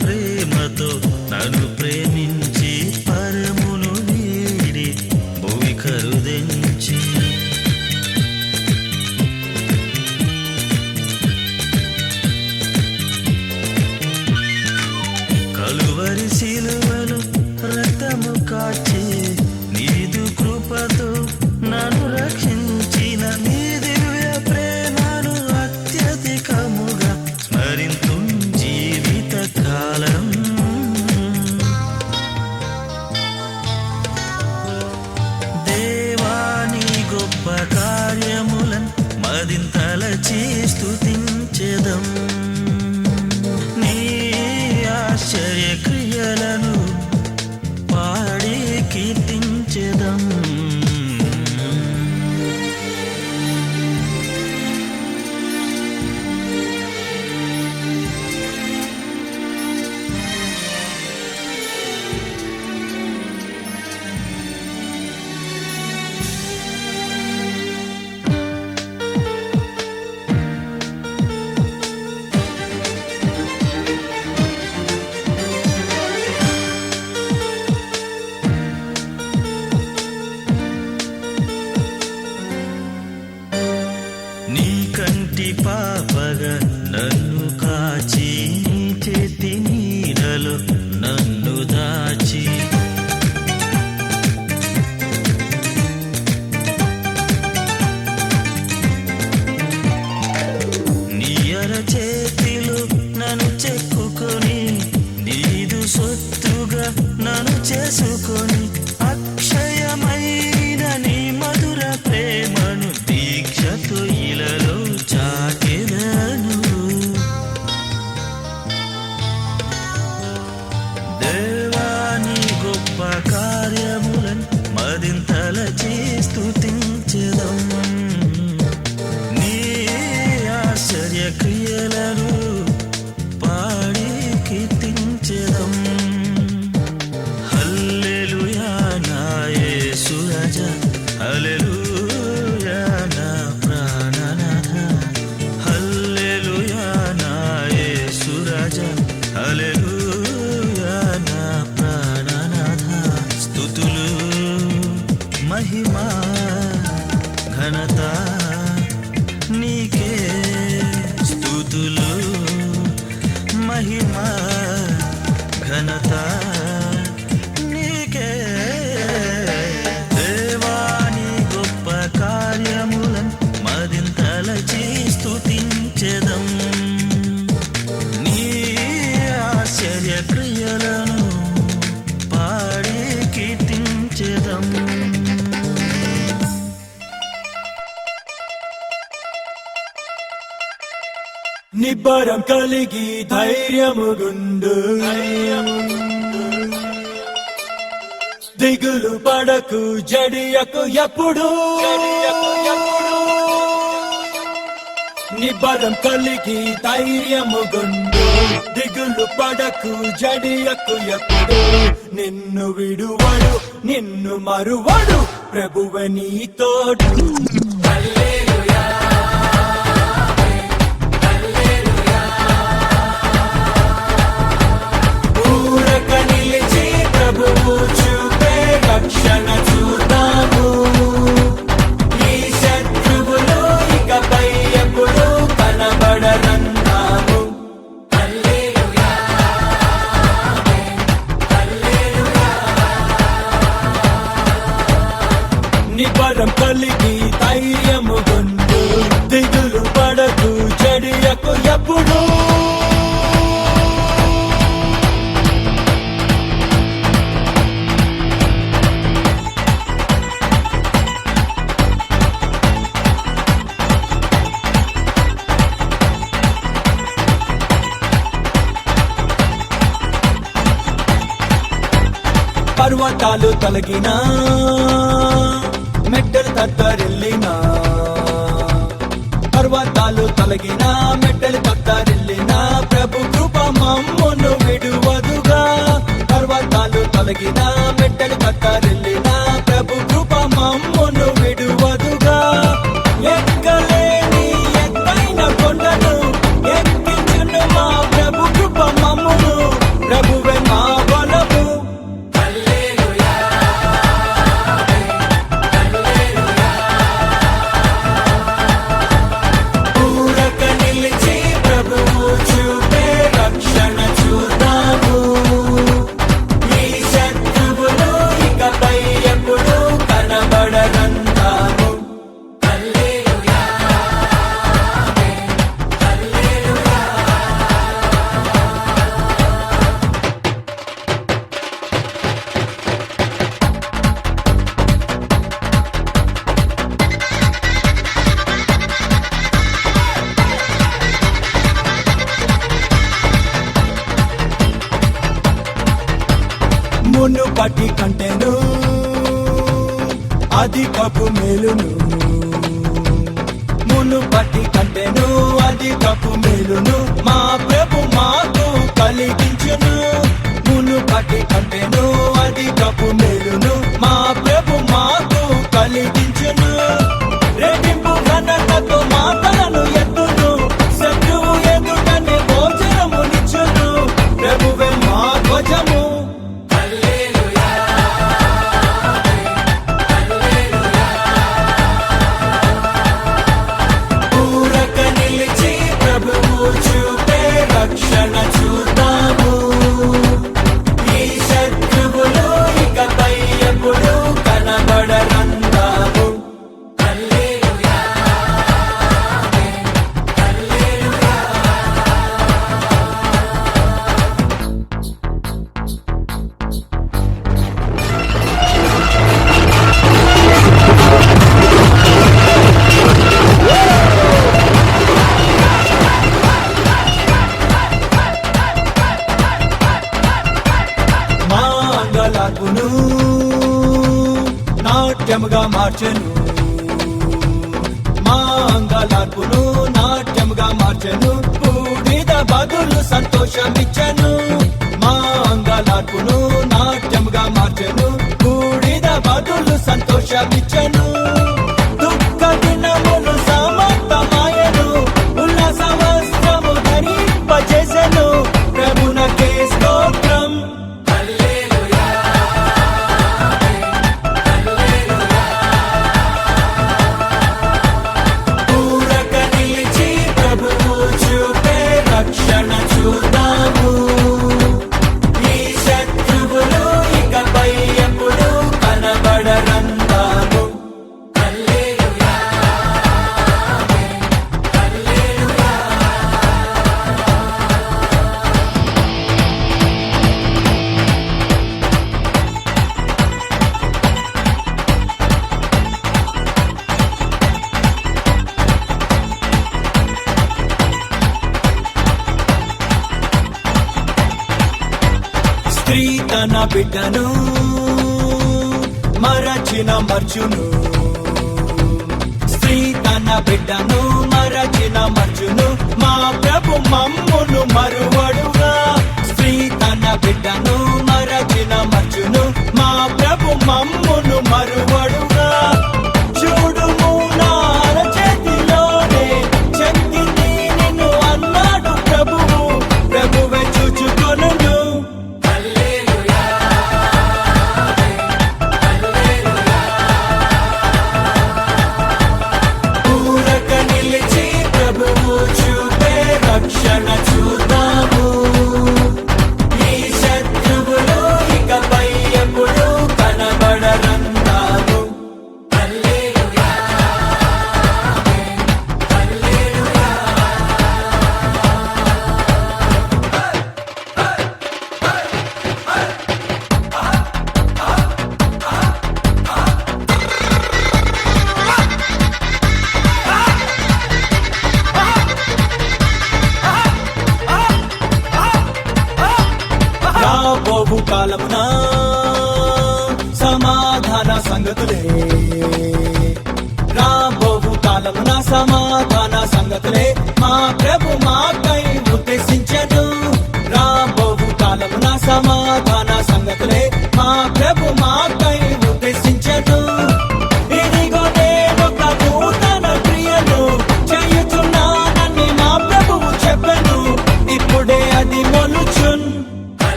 ప్రేమతో నన్ను కంటి పాపగ నన్ను కాచి చేతి నీడలో నన్ను దాచి. నీయర చేతిలు నన్ను చెక్కుకొని నీదు సొత్తుగా నన్ను చేసుకొని మహిమా ఘనత నీకే. స్థుతులు మహిమా ఘనతా నిబ్బరం కలిగి ధైర్యము గుండు. దిగులు పడకు జడియకు ఎప్పుడు. నిబ్బరం కలిగి ధైర్యము గుండు. దిగులు పడకు జడియకు ఎప్పుడు. నిన్ను విడువడు నిన్ను మరువడు ప్రభువ నీ తోడు. నిబరం ధైర్యము గుండు. దిగులు పడకు చెడియకు ఎప్పుడు. పర్వతాలు తొలగినా మెట్టలు తత్తరిల్లినా పర్వతాలు తొలగినా మెట్టలు తత్తరిల్లినా ప్రభు కృప మమ్మను విడువదుగా. పర్వతాలు తలగినా అధికపు మేలును. మునుపటి కంటెను అధికపు మేలును. మా ప్రభు మాకు కలిగించును. మునుపటి కంటెను అధికపు మేలును. మా ప్రభు మాకు కలిగించు కళలాగును నాట్యముగా మార్చెను. మా అంగలార్పును నాట్యముగా మార్చెను. బూడిద బదులు సంతోషమిచ్చను. మా అంగలార్పును నాట్యముగా మార్చెను. బూడిద బదులు సంతోషమిచ్చను. స్త్రీ తన బిడ్డను మరచిన మర్చును. స్త్రీ తన బిడ్డను మరచిన మర్చును. మా ప్రభు మమ్మును మరువడుగా. స్త్రీ తన బిడ్డను మరచిన మర్చును. మా ప్రభు మమ్మును మరువడుగా. ప్రభు మా కై ఉతసి